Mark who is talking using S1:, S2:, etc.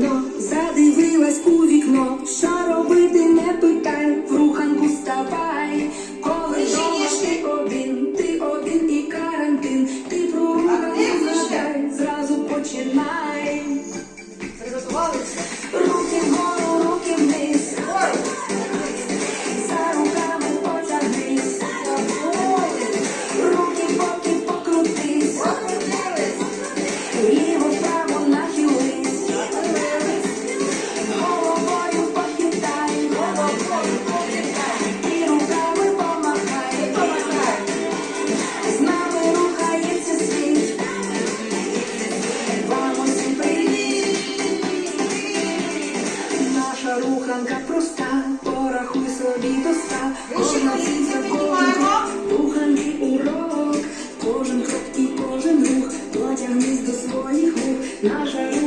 S1: вікно, задивилась у вікно, що робити наша руханка проста, порахуй собі до ста, кожна сінця, кожен крок, руханки урок, кожен крок і кожен рух, платя вниз до своїх рук, наша